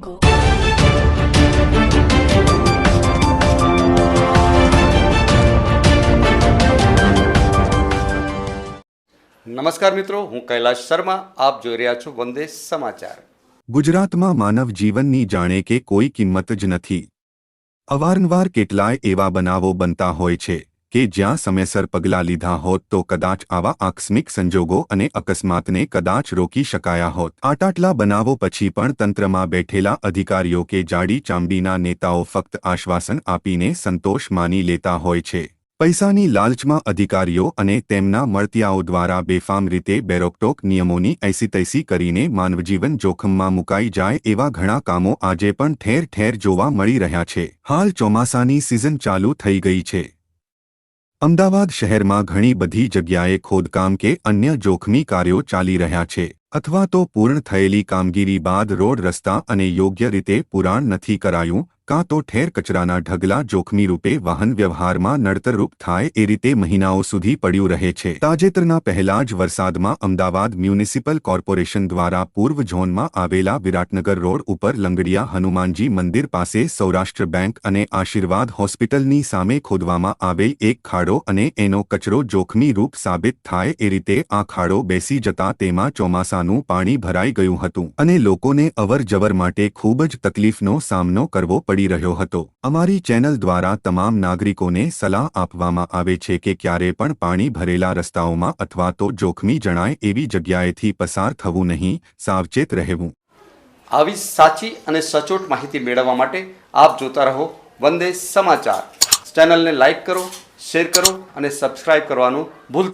Go. નમસ્કાર મિત્રો હું કૈલાશ શર્મા આપ જોઈ રહ્યા છો વંદે સમાચાર. ગુજરાતમાં માનવ જીવનની જાણે કે કોઈ કિંમત જ નથી. અવારનવાર કેટલાય એવા બનાવો બનતા હોય છે. કે જ્યાં સમયસર પગલાં લીધા હોત તો કદાચ આવા આકસ્મિક સંજોગો અને અકસ્માતને કદાચ રોકી શકાયા હોત. આટાટલા બનાવો પછી પણ તંત્રમાં બેઠેલા અધિકારીઓ કે જાડી ચામડીના નેતાઓ ફક્ત આશ્વાસન આપીને સંતોષ માની લેતા હોય છે. પૈસાની લાલચમાં અધિકારીઓ અને તેમના મળતિયાઓ દ્વારા બેફામ રીતે બેરોકટોક નિયમોની એસીતૈસી તૈસી કરીને માનવજીવન જોખમમાં મુકાઈ જાય એવા ઘણા કામો આજે પણ ઠેર ઠેર જોવા મળી રહ્યા છે. હાલ ચોમાસાની સિઝન ચાલુ થઈ ગઈ છે. અમદાવાદ શહેરમાં ઘણી બધી જગ્યાએ ખોદકામ કે અન્ય જોખમી કાર્યો ચાલી રહ્યા છે, અથવા તો પૂર્ણ થયેલી કામગીરી બાદ રોડ રસ્તા અને યોગ્ય રીતે પુરાણ નથી કરાયું કાં તો ઠેર કચરાના ઢગલા જોખમી રૂપે વાહન વ્યવહારમાં નડતરરૂપ થાય એ રીતે મહિનાઓ સુધી પડ્યું રહે છે. તાજેતરના પહેલા જ વરસાદમાં અમદાવાદ મ્યુનિસિપલ કોર્પોરેશન દ્વારા પૂર્વ ઝોનમાં આવેલા વિરાટનગર રોડ ઉપર લંગડિયા હનુમાનજી મંદિર પાસે સૌરાષ્ટ્ર બેંક અને આશીર્વાદ હોસ્પિટલની સામે ખોદવામાં આવેલ એક ખાડો અને એનો કચરો જોખમી રૂપ સાબિત થાય એ રીતે આ ખાડો બેસી જતા તેમાં ચોમાસાનું પાણી ભરાઈ ગયું હતું અને લોકોને અવર માટે ખૂબ જ તકલીફનો સામનો કરવો પડી રહ્યો હતો. અમારી ચેનલ દ્વારા તમામ નાગરિકોને સલાહ આપવામાં આવે છે કે ક્યારે પણ પાણી ભરેલા રસ્તાઓમાં અથવા તો જોખમી જણાય એવી જગ્યાએથી પસાર થવું નહીં, સાવચેત રહેવું. આવી સાચી અને સચોટ માહિતી મેળવવા માટે આપ જોતા રહો વંદે સમાચાર. ચેનલને લાઈક કરો, શેર કરો અને સબસ્ક્રાઇબ કરવાનું ભૂલતા